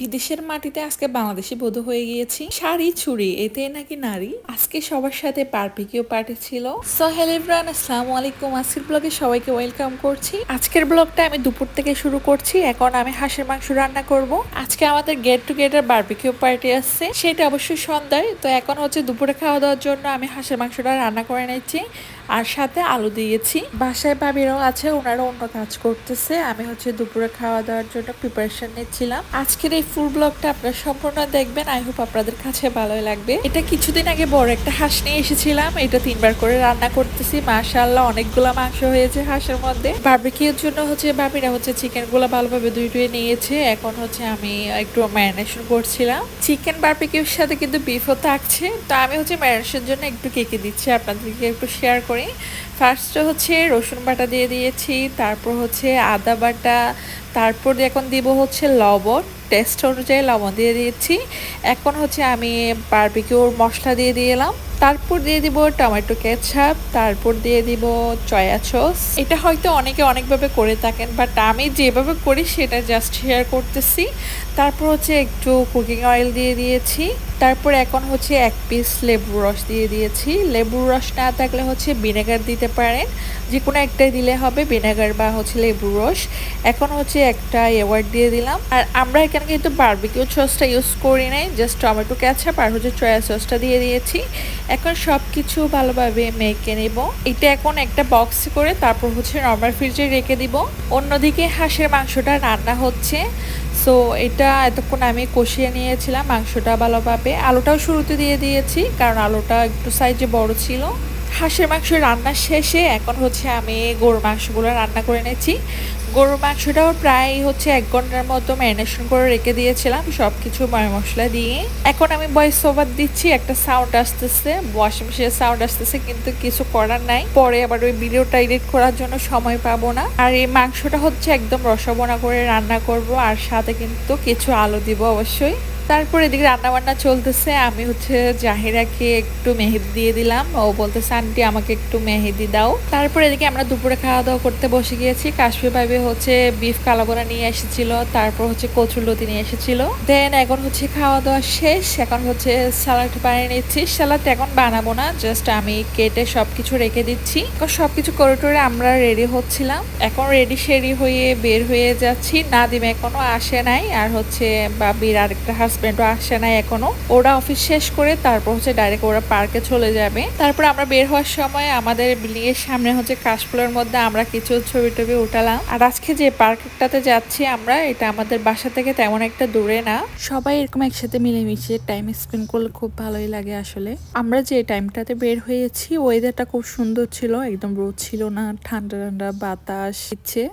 বিদেশের মাটিতে আজকে বাংলাদেশি বোধ হয়ে গিয়েছি। শাড়ি ছুরি এতে নাকি নারী? আজকে সবার সাথে পারপিকিও পার্টি ছিল। সো হ্যালো এভরিওয়ান আসসালামু আলাইকুম। আজকের ব্লগে সবাইকে ওয়েলকাম করছি। আজকের ব্লগটা আমি দুপুর থেকে শুরু করছি। এখন আমি হাঁসের মাংস রান্না করব। আজকে আমাদের gate together barbecue party আসছে সেটা অবশ্যই সন্ধ্যায়। তো এখন হচ্ছে দুপুরে খাওয়া দাওয়ার জন্য আমি হাঁসের মাংসটা রান্না করে নিচ্ছি। আর সাথে আলু দিয়েছি। বাসায় বাবিরাও আছে ওনারা অন্য কাজ করতেছে। আমি হচ্ছে দুপুরে খাওয়া দাওয়ার জন্য প্রিপারেশন নিচ্ছিলাম। আজকের এই ফুল ব্লগটা আপনারা সম্পূর্ণ দেখবেন। আই হোপ আপনাদের কাছে ভালোই লাগবে। এটা কিছুদিন আগে বড় একটা হাঁস নিয়ে এসেছিলাম। এটা তিনবার করে রান্না করতেছি। মাশাআল্লাহ, অনেকগুলো মাংস হয়েছে হাঁসের মধ্যে। বারবিকিউর জন্য হচ্ছে বাবিরা হচ্ছে চিকেনগুলো ভালোভাবে ধুয়ে ধুয়ে নিয়েছে। এখন হচ্ছে আমি একটু ম্যারিনেশন করছিলাম। চিকেন বারবিকিউর সাথে কিন্তু বিফও থাকছে। তো আমি হচ্ছে ম্যারিনেশনের জন্য একটু কেকে দিচ্ছি। আপনাদেরকে একটু শেয়ার ফার্স্টে হচ্ছে রসুন বাটা দিয়ে দিয়েছি, তারপর হচ্ছে আদা বাটা, তারপর এখন দিব হচ্ছে লবণ। টেস্ট অনুযায়ী লবণ দিয়ে দিয়েছি। এখন হচ্ছে আমি বারবিকিউর মশলা দিয়ে দিলাম তারপর দিয়ে দিব টমেটো কেচাপ তারপর দিয়ে দিব চয়া সস এটা হয়তো অনেকে অনেকভাবে করে থাকেন বাট আমি যেভাবে করি সেটা জাস্ট শেয়ার করতেছি। তারপর হচ্ছে একটু কুকিং অয়েল দিয়ে দিয়েছি। তারপর এখন হচ্ছে এক পিস লেবুর রস দিয়ে দিয়েছি। লেবুর রস না থাকলে হচ্ছে ভিনেগার দিতে পারেন। যে কোনো একটাই দিলে হবে ভিনেগার বা হচ্ছে লেবুর রস। এখন হচ্ছে একটা এওয়ার্ড দিয়ে দিলাম। আর আমরা এখানে কিন্তু বারবিকিউ সসটা ইউজ করি নাই জাস্ট টমেটো ক্যাচাপ আর হচ্ছে চয়া সসটা দিয়ে দিয়েছি। এখন সব কিছু ভালোভাবে মেখে নেব। এটা এখন একটা বক্স করে তারপর হচ্ছে নর্মাল ফ্রিজে রেখে দিব। অন্যদিকে হাঁসের মাংসটা রান্না হচ্ছে। সো এটা এতক্ষণ আমি কষিয়ে নিয়েছিলাম, মাংসটা ভালোভাবে। আলুটাও শুরুতে দিয়ে দিয়েছি, কারণ আলুটা একটু সাইজে বড় ছিল। হাঁসের মাংস রান্না শেষে এখন হচ্ছে আমি গরুর মাংসগুলো রান্না করে নিয়েছি। গরুর মাংসটাও প্রায় হচ্ছে এক ঘণ্টার মতো ম্যারিনেশন করে রেখে দিয়েছিলাম সব কিছু মশলা দিয়ে। এখন আমি ভয়েস ওভার দিচ্ছি, একটা সাউন্ড আসতেছে ওয়াশিং মেশিনের সাউন্ড আসতেছে, কিন্তু কিছু করার নাই। পরে আবার ওই ভিডিওটা এডিট করার জন্য সময় পাবো না। আর এই মাংসটা হচ্ছে একদম রসবোনা করে রান্না করব, আর সাথে কিন্তু কিছু আলু দিব অবশ্যই। তারপর এদিকে রান্না বান্না চলতেছে। আমি হচ্ছে জাহিরাকে একটু মেহেদি দিয়ে দিলাম। ও বলতেছে, আন্টি, আমাকে একটু মেহেদি দাও। তারপর এদিকে আমরা দুপুরে খাওয়া দাওয়া করতে বসে গিয়েছি। কাশ্মীর ভাবে হচ্ছে বিফ কালাবোনা নিয়ে এসেছিল, তারপর হচ্ছে কচুর লতি নিয়ে এসেছিল। দেন এখন হচ্ছে খাওয়া দাওয়া শেষ। এখন হচ্ছে স্যালাড বানিয়ে নিচ্ছি। স্যালাড এখন বানাবো না জাস্ট আমি কেটে সবকিছু রেখে দিচ্ছি। সবকিছু করে টোরে আমরা রেডি হচ্ছিলাম। এখন রেডি সেরি হয়ে বের হয়ে যাচ্ছি। নাদিম এখনও আসে নাই। আর হচ্ছে বাবির আরেকটা হাজব্যান্ডও আসে নাই এখনও। ওরা অফিস শেষ করে তারপর হচ্ছে ডাইরেক্ট ওরা পার্কে চলে যাবে। তারপর আমরা বের হওয়ার সময় আমাদের বিল্ডিং এর সামনে হচ্ছে কাশফুলের মধ্যে আমরা কিছু ছবি টবি উঠালাম। আর আজকে যে পার্কটাতে যাচ্ছি আমরা, এটা আমাদের বাসা থেকে তেমন একটা দূরে না। সবাই এরকম একসাথে মিলেমিশে টাইম স্পেন্ড করলে খুব ভালোই লাগে আসলে। আমরা যে টাইমটাতে বের হয়েছি ওয়েদারটা খুব সুন্দর ছিল, একদম রোদ ছিল না, ঠান্ডা ঠান্ডা বাতাস, ইচ্ছে।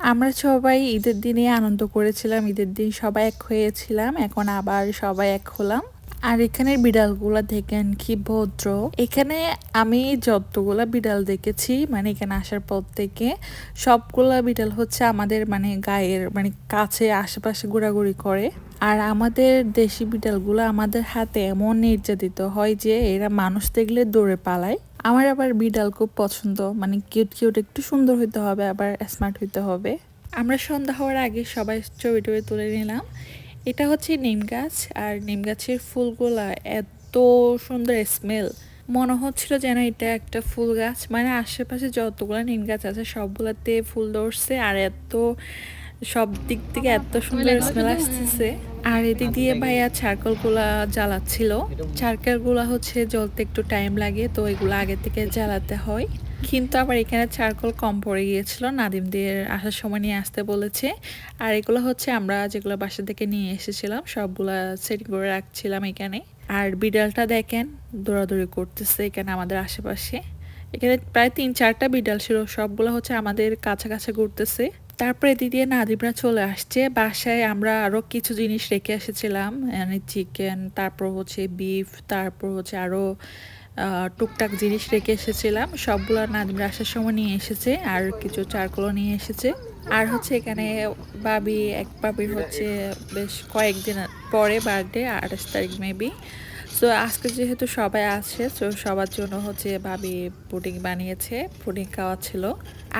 আমরা সবাই ঈদের দিনে আনন্দ করেছিলাম, ঈদের দিন সবাই এক হয়েছিলাম, এখন আবার সবাই এক হলাম। আর এখানের বিড়ালগুলা দেখেন কি ভদ্র। এখানে আমি যতগুলা বিড়াল দেখেছি মানে এখানে আসার পর থেকে সবগুলা বিড়াল হচ্ছে আমাদের মানে গায়ের মানে কাছে আশেপাশে ঘোরাঘুরি করে। আর আমাদের দেশি বিড়ালগুলো আমাদের হাতে এমন নির্যাতিত হয় যে এরা মানুষ দেখলে দৌড়ে পালায়। আমার আবার বিড়াল খুব পছন্দ। মানে কিউট কিউট একটু সুন্দর হইতে হবে, আবার স্মার্ট হইতে হবে। আমরা সন্ধ্যা হওয়ার আগে সবাই ছবি টবি তুলে নিলাম। এটা হচ্ছে নিম গাছ, আর নিম গাছের ফুলগুলা এত সুন্দর স্মেল মনে হচ্ছিল যেন এটা একটা ফুল গাছ। মানে আশেপাশে যতগুলো নিম গাছ আছে, সবগুলাতে ফুল ধরছে, আর এত সব দিক থেকে এত সুন্দর স্মেল আসতেছে। আর এদিক দিয়ে ভাইয়া চারকলগুলা জ্বালাচ্ছিল। চারকলগুলা হচ্ছে জ্বলতে একটু টাইম লাগে তো এগুলো আগে থেকে জ্বালাতে হয়। কিন্তু আবার এখানে চারকোল কম পড়ে গিয়েছিল নাদিম দিয়ে আসার সময় নিয়ে আসতে বলেছে। আর এগুলো হচ্ছে আমরা যেগুলো বাসা থেকে নিয়ে এসেছিলাম সবগুলা সেটিং করে রাখছিলাম এখানে। আর বিড়ালটা দেখেন দৌড়াদৌড়ি করতেছে এখানে আমাদের আশেপাশে। এখানে প্রায় তিন চারটা বিড়াল ছিল সবগুলো হচ্ছে আমাদের কাছাকাছি ঘুরতেছে। তারপরে দিদি নাদিমরা চলে আসছে। বাসায় আমরা আরও কিছু জিনিস রেখে এসেছিলাম মানে চিকেন তারপর হচ্ছে বিফ তারপর হচ্ছে আরও টুকটাক জিনিস রেখে এসেছিলাম। সবগুলো নাদিমরা আসার সময় নিয়ে এসেছে, আর কিছু চারগুলো নিয়ে এসেছে। আর হচ্ছে এখানে বাবি এক বাবির হচ্ছে বেশ কয়েকদিন পরে বার্থডে আঠাশ তারিখ মেবি সো আজকে যেহেতু সবাই আছে তো সবার জন্য হচ্ছে ভাবি পুডিং বানিয়েছে, পুডিং খাওয়া ছিল।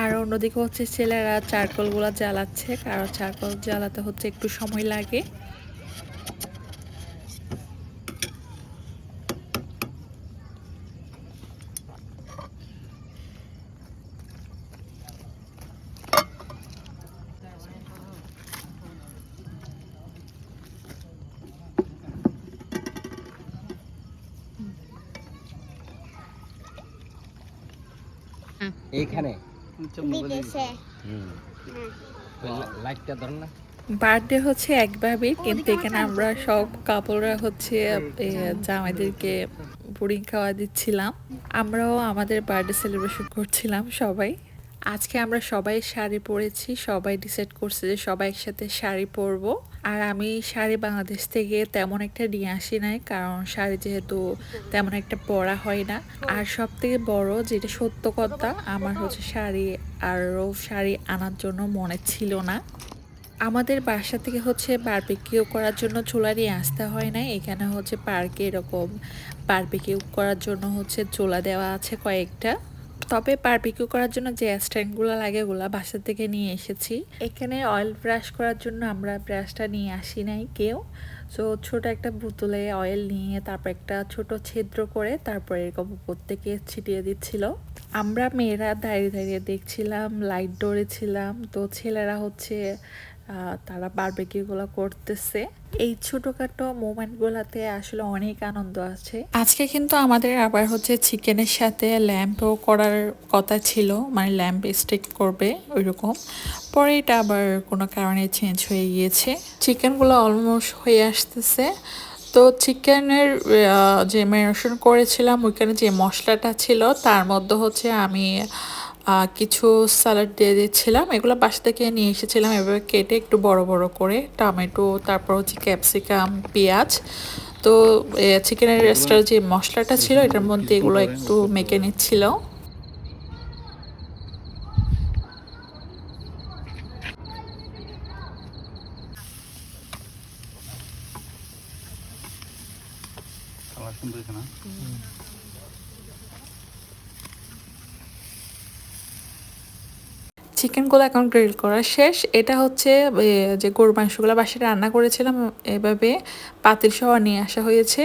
আর অন্যদিকে হচ্ছে ছেলেরা চারকোলগুলো জ্বালাচ্ছে, কারণ চারকোল জ্বালাতে হচ্ছে একটু সময় লাগে। এইখানে? হ্যাঁ। লাইটটা ধর না। বার্থডে হচ্ছে একভাবে কিন্তু এখানে আমরা সব কাপড়রা হচ্ছে জামাইদেরকে পুডিং খাওয়া দিচ্ছিলাম। আমরাও আমাদের বার্থডে সেলিব্রেশন করছিলাম সবাই। আজকে আমরা সবাই শাড়ি পরেছি, সবাই ডিসাইড করছে যে সবাই একসাথে শাড়ি পরবো। আর আমি শাড়ি বাংলাদেশ থেকে তেমন একটা নিয়ে আসি নাই, কারণ শাড়ি যেহেতু তেমন একটা পরা হয় না। আর সব থেকে বড় যেটা সত্য কথা, আমার হচ্ছে শাড়ি আরও শাড়ি আনার জন্য মনে ছিল না। আমাদের বাসা থেকে হচ্ছে বারবিকিউ করার জন্য চুলা নিয়ে আসতে হয় না এখানে হচ্ছে পার্কে এরকম বারবিকিউ করার জন্য হচ্ছে চোলা দেওয়া আছে কয়েকটা। তবে বারবিকিউ করার জন্য যে স্ট্যান্ডগুলো লাগে, ওগুলো বাসা থেকে নিয়ে এসেছি। এখানে অয়েল ব্রাশ করার জন্য আমরা ব্রাশটা নিয়ে আসি নাই কেউ। সো ছোট একটা বোতলে অয়েল নিয়ে, তারপর একটা ছোট ছিদ্র করে, তারপর এরকম উপর থেকে ছিটিয়ে দিচ্ছিল। আমরা মেয়েরা দাঁড়িয়ে দাঁড়িয়ে দেখছিলাম লাইট ছিলাম, তো ছেলেরা হচ্ছে তারা বারবেকিউগুলো করতেছে। এই ছোটখাটো মোমেন্টগুলোতে আসলে অনেক আনন্দ আছে। আজকে কিন্তু আমাদের আবার হচ্ছে চিকেনের সাথে ল্যাম্পও করার কথা ছিল মানে ল্যাম্প স্টিক করবে ওইরকম। পরে এটা আবার কোনো কারণে চেঞ্জ হয়ে গিয়েছে। চিকেনগুলো অলমোস্ট হয়ে আসতেছে। তো চিকেনের যে ম্যারিনেশন করেছিলাম ওইখানে যে মশলাটা ছিল তার মধ্যে হচ্ছে আমি কিছু স্যালাড দিয়ে দিচ্ছিলাম। এগুলো বাসা থেকে নিয়ে এসেছিলাম এভাবে কেটে একটু বড় বড় করে টমেটো তারপর হচ্ছে ক্যাপসিকাম পেঁয়াজ। তো চিকেনের রেস্টার যে মশলাটা ছিল এটার মধ্যে এগুলো একটু মেখে নিচ্ছিল না চিকেনগুলো এখন গ্রিল করা শেষ। এটা হচ্ছে যে গরুর মাংসগুলো বাসায় রান্না করেছিলাম, এভাবে পাতিল সহ নিয়ে আসা হয়েছে।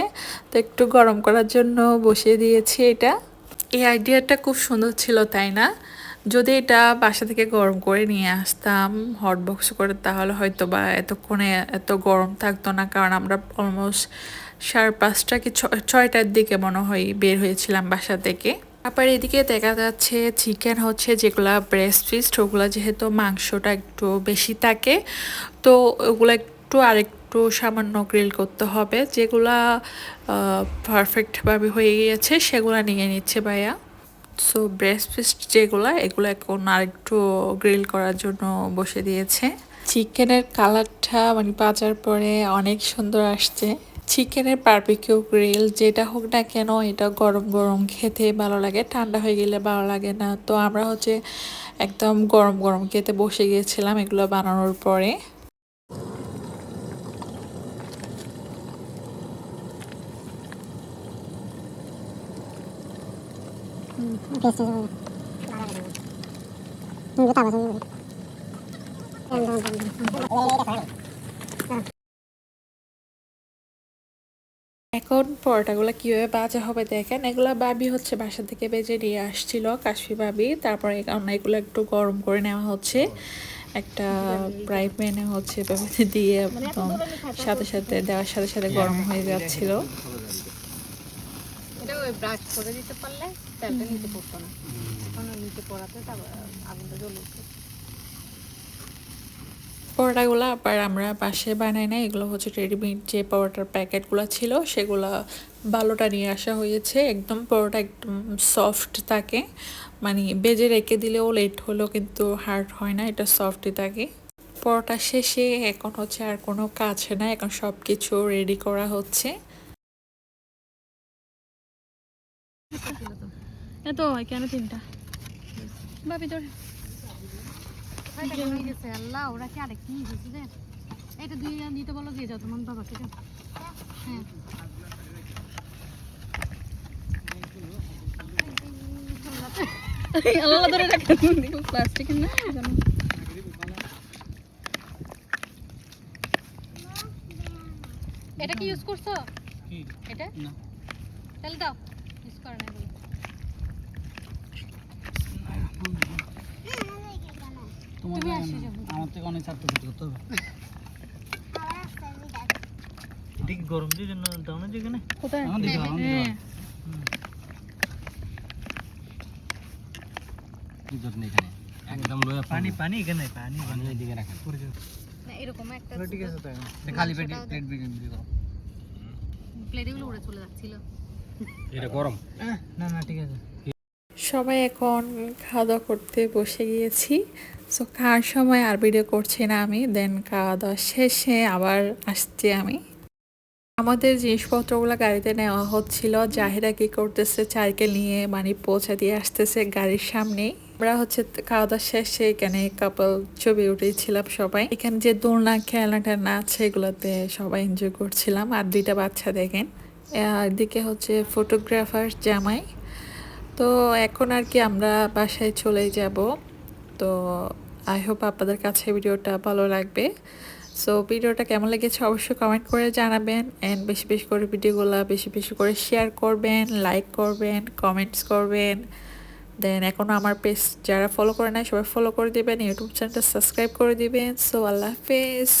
তো একটু গরম করার জন্য বসিয়ে দিয়েছি এটা। এই আইডিয়াটা খুব সুন্দর ছিল, তাই না? যদি এটা বাসা থেকে গরম করে নিয়ে আসতাম হট বক্স করে, তাহলে হয়তো বা এতক্ষণে এত গরম থাকতো না, কারণ আমরা অলমোস্ট সাড়ে পাঁচটা কি ছয়টার দিকে মনে হয় বের হয়েছিলাম বাসা থেকে। আবার এদিকে দেখা যাচ্ছে চিকেন হচ্ছে যেগুলা ব্রেস্ট ফিস্ট ওগুলো যেহেতু মাংসটা একটু বেশি থাকে, তো ওগুলো একটু আরেকটু সামান্য গ্রিল করতে হবে। যেগুলা পারফেক্টভাবে হয়ে গিয়েছে সেগুলো নিয়ে নিচ্ছে ভাইয়া। সো ব্রেস্ট ফিস্ট যেগুলো, এগুলো এখন আরেকটু গ্রিল করার জন্য বসে দিয়েছে। চিকেনের কালারটা মানে বাজার পরে অনেক সুন্দর আসছে। চিকেনের বারবিকিউ গ্রিল যেটা হোক না কেন এটা গরম গরম খেতে ভালো লাগে ঠান্ডা হয়ে গেলে ভালো লাগে না। তো আমরা হচ্ছে একদম গরম গরম খেতে বসে গিয়েছিলাম এগুলো বানানোর পরে। এখন পরোটাগুলো কীভাবে বাজা হবে দেখেন, এগুলো বাবি হচ্ছে বাসা থেকে বেজে নিয়ে আসছিল কাশি বাবি। তারপরে এগুলো একটু গরম করে নেওয়া হচ্ছে। একটা ফ্রাই প্যানে হচ্ছে এভাবে দিয়ে একদম সাথে সাথে দেওয়ার সাথে সাথে গরম হয়ে যাচ্ছিল। পারলে পরোটাগুলো, আবার আমরা বাসায় বানাই না এগুলো হচ্ছে রেডিমেড যে পরোটার প্যাকেটগুলো ছিল, সেগুলো ভালোটা নিয়ে আসা হয়েছে। একদম পরোটা একদম সফট থাকে মানে বেজে রেখে দিলেও লেট হলেও কিন্তু হার্ড হয় না, এটা সফটই থাকে। পরোটা শেষে এখন হচ্ছে আর কোনো কাজ না এখন সব কিছু রেডি করা হচ্ছে। এত হয় কেন তিনটা। ভাবি তোর গেছে আল্লাহ ওরা কি আরেক কি হয়েছে যে? এটা দুই দিতে বলো দিয়ে যাও তোমার বাবাকে হ্যাঁ। আল্লাহ ধরে রাখতে প্লাস্টিক না এটা কি ইউজ করছ? এটা? না। তাহলে দাও ইউজ করো না তোমার। আমার থেকে অনেক ছাত্র করতে হবে। এটা গরম দিয়ে জন্য দাও না যেখানে। কোথায়। হ্যাঁ। এখানে। একদম লয়ে পানি পানি এখানে পানি। পানি এদিকে রাখেন। না এরকম একটা ঠিক আছে তো খালি পেট প্লেট বিক্রি করো প্লেটগুলো উড়ে চলে যাচ্ছিল। এটা গরম। না না ঠিক আছে। সবাই এখন খাওয়া দাওয়া করতে বসে গিয়েছি। সো খাওয়ার সময় আর ভিডিও করছি না আমি দেন খাওয়া দাওয়া শেষে আবার আসছি আমি। আমাদের জিনিসপত্রগুলো গাড়িতে নেওয়া হচ্ছিল। জাহিরা কি করতেছে চাইকেল নিয়ে মানে পৌঁছা দিয়ে আসতেছে গাড়ির সামনে। আমরা হচ্ছে খাওয়া দাওয়া শেষে এখানে কাপল ছবি উঠেছিলাম সবাই। এখানে যে দোলনা, খেলনা টেলনা আছে, এগুলোতে সবাই এনজয় করছিলাম। আর দুইটা বাচ্চা দেখেন। এদিকে হচ্ছে ফটোগ্রাফার জামাই। তো এখন আর কি আমরা বাসায় চলে যাব। তো আই হোপ আপনাদের কাছে ভিডিওটা ভালো লাগবে। সো ভিডিওটা কেমন লেগেছে অবশ্যই কমেন্ট করে জানাবেন অ্যান্ড বেশি বেশি করে ভিডিওগুলো বেশি বেশি করে শেয়ার করবেন লাইক করবেন কমেন্টস করবেন। দেন এখনও আমার পেজ যারা ফলো করে নেয় সবাই ফলো করে দিবেন ইউটিউব চ্যানেলটা সাবস্ক্রাইব করে দিবেন। সো আল্লাহ হাফেজ।